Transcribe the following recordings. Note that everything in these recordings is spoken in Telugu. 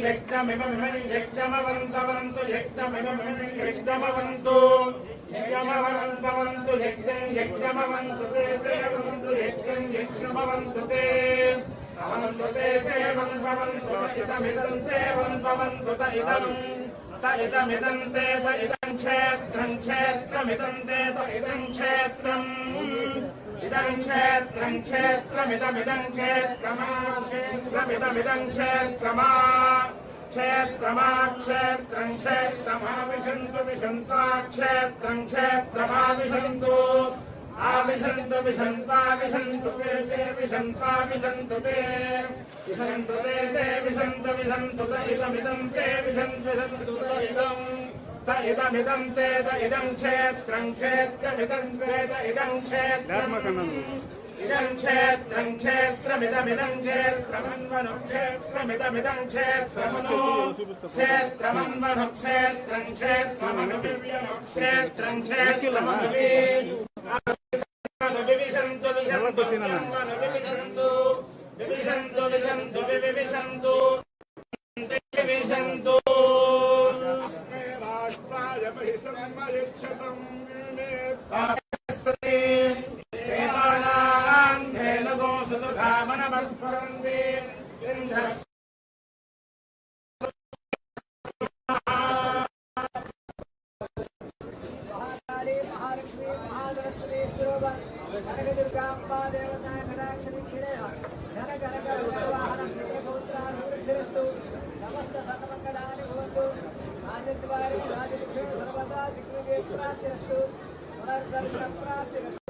యజ్ఞమిమమిమం యజ్ఞమవంతవంతు యజ్ఞమిమమిమం యజ్ఞమవంతు యజ్ఞమవంతవంతు యజ్ఞం యజ్ఞమవంతు తే దేవంతు యజ్ఞం యజ్ఞమవంతు తే అవంతు తే దేవంతవంతు ఇదమిదం తే వంతవంతు త ఇదం త ఇదమిదం తే త ఇదం క్షేత్రం క్షేత్రమిదం తే త ఇదం క్షేత్రం ఇదం క్షేత్రం క్షేత్రమిదమిదం క్షేత్రమా క్షేత్రమిదమిదం క్షేత్రమా క్షేత్రమా క్షేత్రం క్షేత్రమా విశంతు విశంత్వా క్షేత్రం క్షేత్రమా విశంతు ఆవిశంతు విశంత్వా విశంతు తే తే విశంత్వా విశంతు తే విశంతు తే తే విశంతు విశంతు త ఇదమిదం తే విశంతు విశంతు త ఇదం త ఇదమిదం తే త ఇదం క్షేత్రం. క్షేత్రమిదం తే త ఇదం క్షేత్రం ఇదం క్షేత్రం క్షేత్రమిదమిదం క్షేత్రమన్వను క్షేత్రమిదమిదం క్షేత్రమను క్షేత్రమన్వను క్షేత్రం క్షేత్రమను தங்கு सर्वदा दिग्विजय सर्वदा दिग्विजय प्राप्तिरस्तु पुनर्दर्शन प्राप्तिरस्तु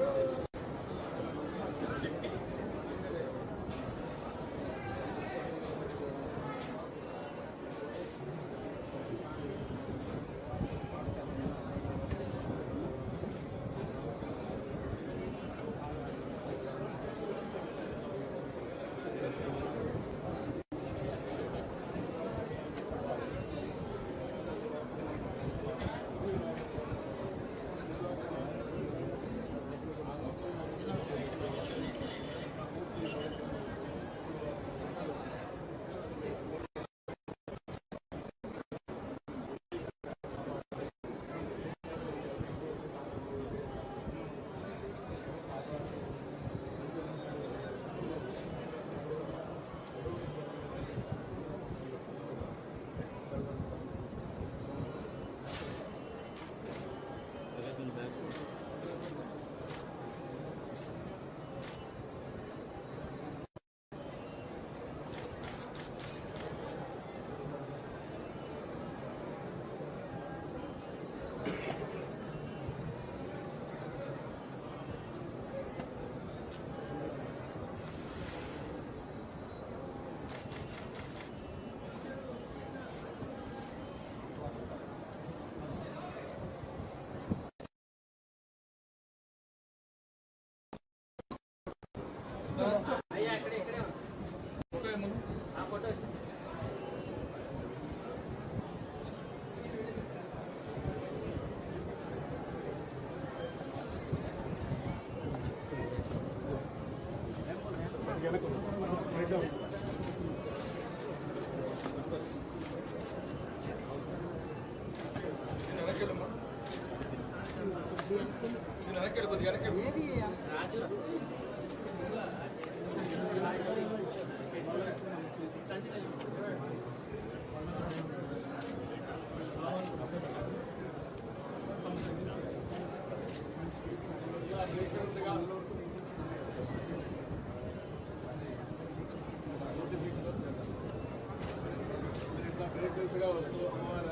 రాజలక్ష్మి సర్వదా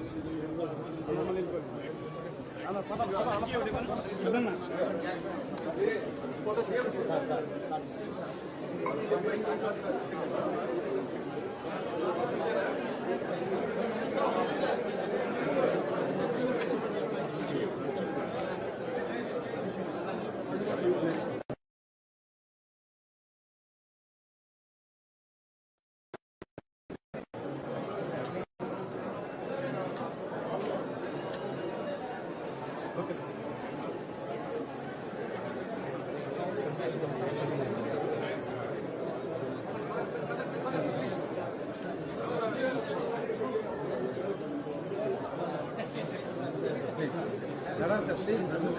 దిగ్విజయప్రాప్తిరస్తు పునర్దర్శన ప్రాప్తిరస్తు శ్రీ Thank.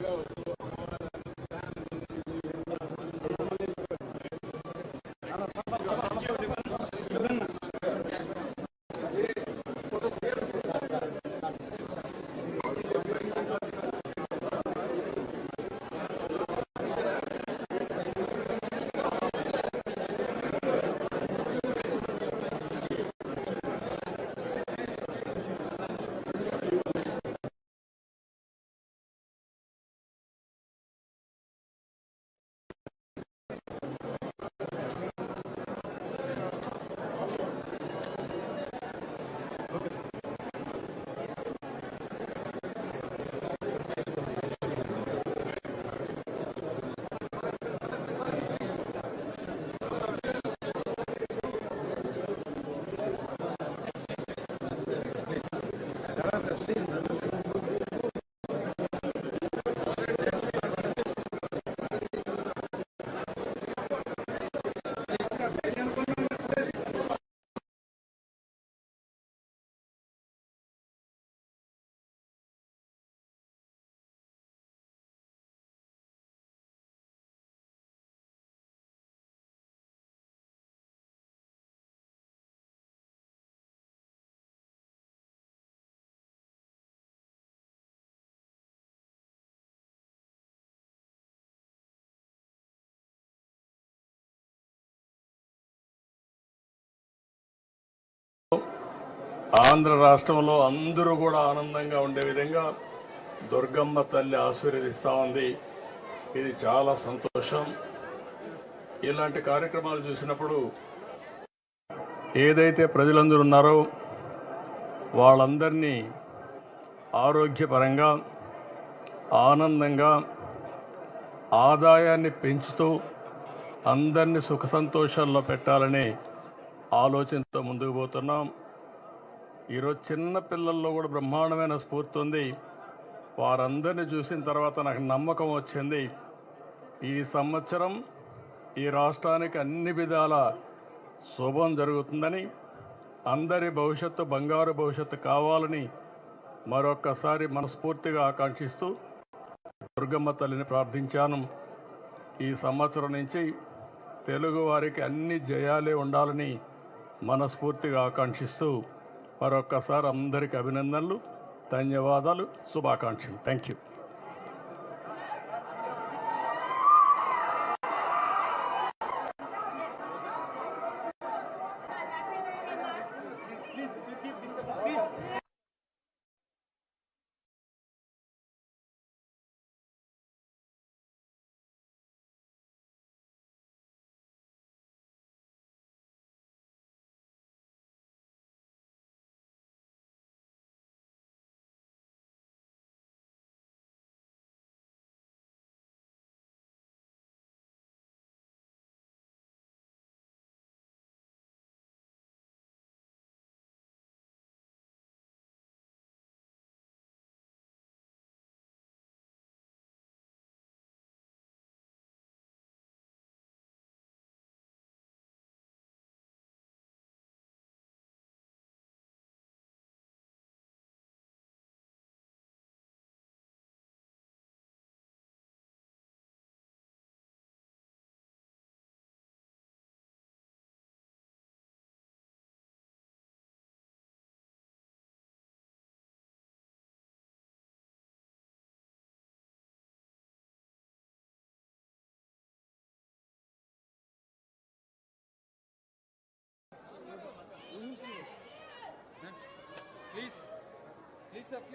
go. ఆంధ్ర రాష్ట్రంలో అందరూ కూడా ఆనందంగా ఉండే విధంగా దుర్గమ్మ తల్లి ఆశీర్వదిస్తా ఉంది. ఇది చాలా సంతోషం. ఇలాంటి కార్యక్రమాలు చూసినప్పుడు ఏదైతే ప్రజలందరూ ఉన్నారో వాళ్ళందరినీ ఆరోగ్యపరంగా ఆనందంగా ఆదాయాన్ని పెంచుతూ అందరినీ సుఖ సంతోషాల్లో పెట్టాలనే ఆలోచనతో ముందుకు పోతున్నాం. ఈరోజు చిన్న పిల్లల్లో కూడా బ్రహ్మాండమైన స్ఫూర్తి ఉంది. వారందరిని చూసిన తర్వాత నాకు నమ్మకం వచ్చింది. ఈ సంవత్సరం ఈ రాష్ట్రానికి అన్ని విధాల శుభం జరుగుతుందని అందరి భవిష్యత్తు బంగారు భవిష్యత్తు కావాలని మరొక్కసారి మనస్ఫూర్తిగా ఆకాంక్షిస్తూ దుర్గమ్మ తల్లిని ప్రార్థించాను. ఈ సంవత్సరం నుంచి తెలుగువారికి అన్ని జయాలే ఉండాలని మనస్ఫూర్తిగా ఆకాంక్షిస్తూ మరొక్కసారి అందరికీ అభినందనలు ధన్యవాదాలు శుభాకాంక్షలు. థ్యాంక్ యూ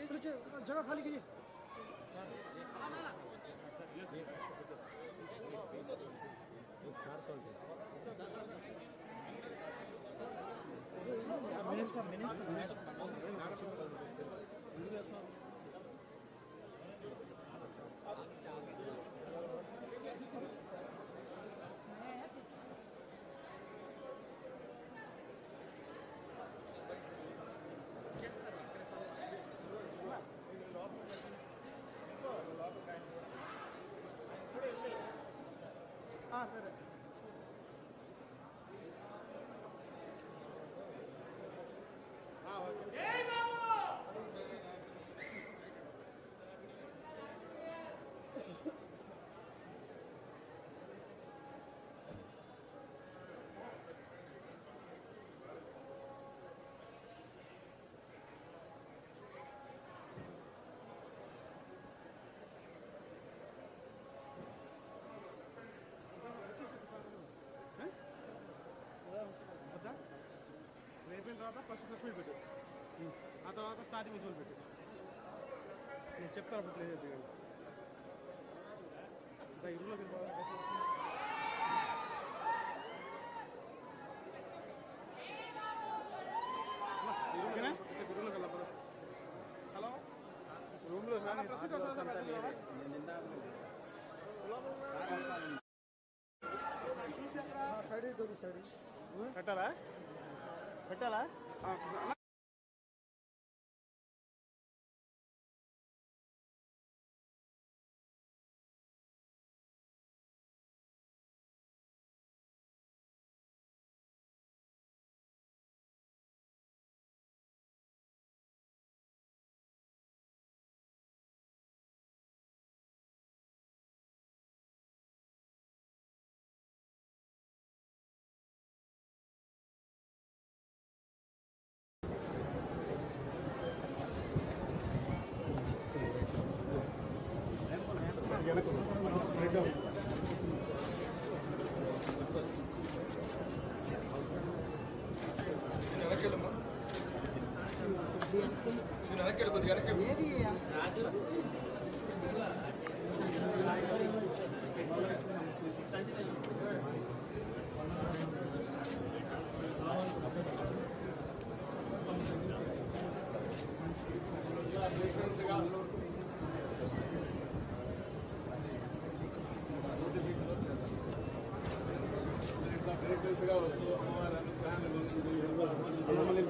चलो जगह खाली कीजिए। मिनिस्टर मिनिस्टर हाँ सर। हाँ ఫస్ట్ ప్లస్ మీద పెట్టు. ఆ తర్వాత స్టార్టింగ్ విజువల్ పెట్టు. నేను చెప్తాను అప్పుడు ప్లే చేద్దు ఇంకా ఇరువులోకి వెళ్ళా హలో? రూమ్లో పెట్టాలా? పెట్టాలా? I'm వస్తూ అమ్మవారి అనుగ్రహాన్ని మమ్మల్ని